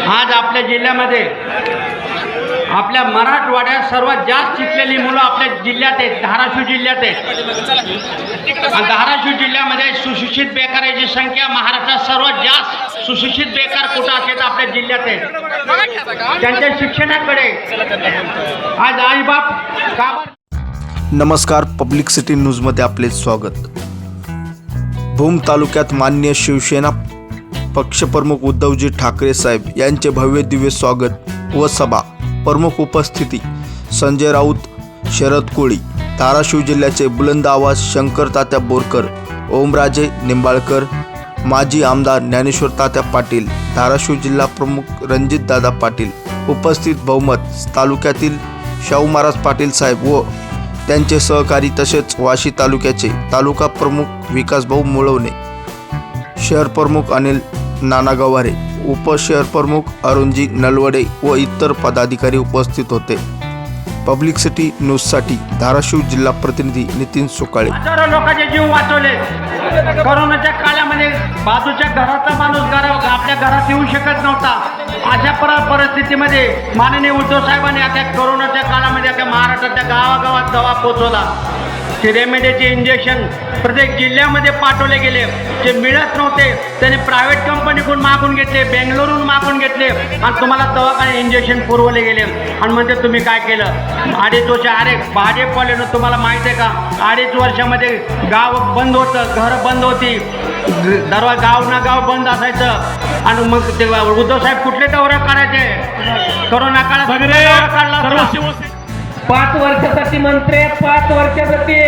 आज आपल्या जिल्ह्यामध्ये आपल्या मराठवाड्यात सर्वात जास्त शिकलेली मुलं आपल्या जिल्ह्यात आहेत धाराशिव जिल्ह्यात आहेत. आणि धाराशिव जिल्ह्यामध्ये सुशिक्षित बेकाराची संख्या महाराष्ट्रात सर्वात जास्त सुशिक्षित बेकार कुठं असेल आपल्या जिल्ह्यात आहेत. त्यांच्या शिक्षणाकडे आज आईबाप का नमस्कार पब्लिक सिटी न्यूजमध्ये आपले स्वागत. भूम तालुक्यात मान्य शिवसेना पक्षप्रमुख उद्धवजी ठाकरे साहेब यांचे भव्य दिव्य स्वागत व सभा. प्रमुख उपस्थिती संजय राऊत शरद कोळी धाराशिव जिल्ह्याचे बुलंद आवाज शंकर तात्या बोरकर ओमराजे निंबाळकर माजी आमदार ज्ञानेश्वर तात्या पाटील धाराशिव जिल्हा प्रमुख रणजितदादा पाटील उपस्थित बहुमत तालुक्यातील शाहू महाराज पाटील साहेब व त्यांचे सहकारी तसेच वाशी तालुक्याचे तालुका प्रमुख विकासभाऊ मुळवणे शहर प्रमुख अनिल नाना गवारे उपशहर प्रमुख अरुणजी नलवडे व इतर पदाधिकारी उपस्थित होते. पब्लिक सिटी न्यूजसाठी धाराशिव जिल्हा प्रतिनिधी नितीन सुकाळे. हजारो लोकांचे जीव वाचवले. करोनाच्या काळामध्ये बाजूच्या घराचा माणूस घरा आपल्या घरात येऊ शकत नव्हता. अशा पर परिस्थितीमध्ये माननीय उद्धव साहेबांनी आता करोनाच्या काळामध्ये आता महाराष्ट्राच्या गावागावात दवा पोचवला. रेमेडीचे इंजेक्शन प्रत्येक जिल्ह्यामध्ये पाठवले गेले. जे मिळत नव्हते त्याने प्रायव्हेट कंपनीकडून मागून घेतले बेंगलोरून मागून घेतले. आणि तुम्हाला दवाखाने इंजेक्शन पुरवले गेले. आणि म्हणजे तुम्ही काय केलं? अडीच वर्ष अरे भाजपवाल्यानं तुम्हाला माहीत आहे का? अडीच वर्षामध्ये गाव बंद होतं घरं बंद होती. दरवा गाव ना गाव बंद असायचं. आणि मग ते उद्धव साहेब कुठले दौरे काढायचे? करोना काळात काढला? पाच वर्षासाठी मंत्री आहे, पाच वर्षासाठी.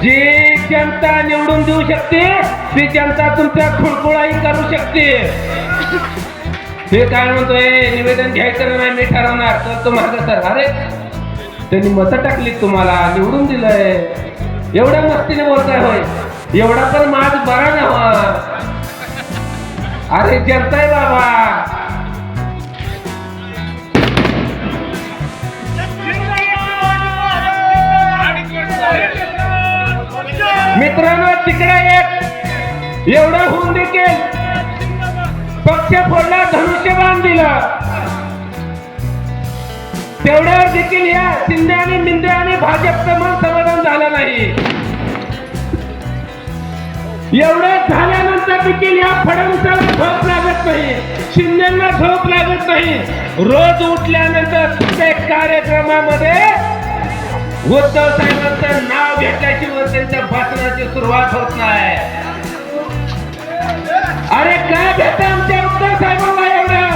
जी जनता निवडून देऊ शकते ती जनता तुमच्या खुळखुळाही करू शकते. हे काय म्हणतोय निवेदन घ्यायचं नाही मी ठरवणार. तर तो सर अरे त्यांनी मतं टाकली तुम्हाला निवडून दिलंय. एवढ्या मस्तीने बोलताय होय. एवढा पण माझ बरा ना अरे जनताय बाबा. तिसरा एक. एवढं होऊन देखील पक्ष फोडला धनुष्यबाण दिलं. तेवढ्यावर देखील या शिंदे आणि मिंदे आणि भाजपचं मन समाधान झालं नाही. एवढं झाल्यानंतर देखील या फडणवीसाला झोप लागत नाही. शिंदेना झोप लागत नाही. रोज उठल्यानंतर कार्यक्रमामध्ये उद्धव साहेबांचं नाव घेतल्या भाषणाची सुरुवात होत नाही. अरे काय भेट आमच्या उद्धव साहेबांना एवढं?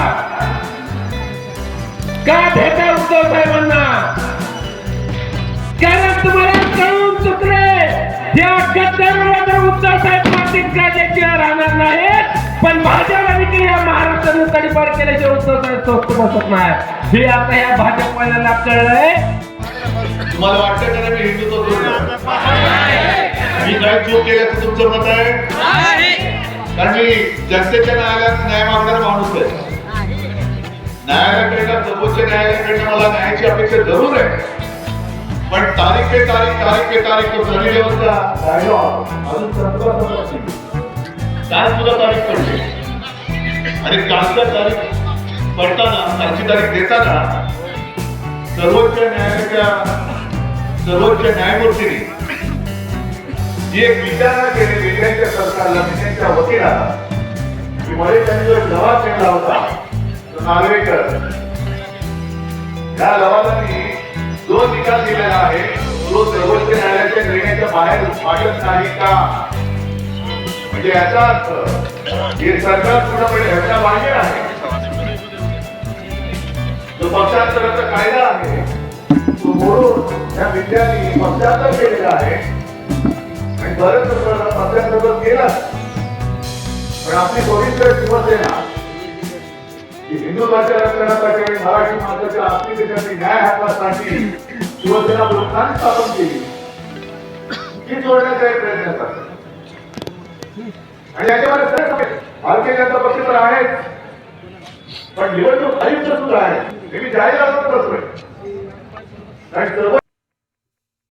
का भेटा उद्धव साहेबांना? कारण तुम्हाला कळून चुकले. या गद्दाराला उद्धव साहेब पाटील काढल्याशिवाय राहणार नाहीत. पण भाजपला देखील या महाराष्ट्राने तडीपार केल्याशिवाय उद्धव साहेब स्वस्त बसत नाही हे आता या भाजपवाल्याला कळलंय. तुम्हाला वाटतं का मी हिंदुत्व सोडलं काय चूक केल्याचं तुमचं मत आहे? कारण मी जनतेच्या न्यायालयात न्याय मागणारा माणूस आहे. न्यायालयाकडनं सर्वोच्च न्यायालयाकडनं मला न्यायाची अपेक्षा जरूर आहे. पण तारीख पे तारीख तारीख पे तारीख तो सनी लेवलचा dialogue अजून. काल सुद्धा तारीख पडली. आणि कालच्या तारीख पडताना कालची तारीख देताना सर्वोच्च न्यायालयाच्या सर्वोच्च न्यायमूर्तीने जी एक विचारणा केली विजयांच्या सरकारला विजयांच्या वकिलाला की मध्ये त्यांनी जो लवाद केला होता तो नागवेकर या लवादाने जो निकाल दिलेला आहे तो सर्वोच्च न्यायालयाच्या निर्णयाच्या बाहेर वाटत नाही का? म्हणजे याचा अर्थ हे सरकार पूर्णपणे घटना बाहेर आहे. जो पक्षांतराचा कायदा आहे तो मोडून या विद्यार्थी पक्षांतर केलेला आहे. आणि बरंच पक्षांतर केला पण आपली पवित्र शिवसेना ही भाषा रक्षणासाठी आणि मराठी माणसाच्या अस्मितेसाठी न्याय हक्कासाठी शिवसेना लोकांनी स्थापन केली. ही जोडण्याचा एक प्रयत्न करतात. आणि याच्यामध्ये सगळे भारतीय जनता पक्ष तर आहेच. पण निवडणूक आयुक्त सुद्धा आहे हे मी जाहीरात करतोय. कारण सर्व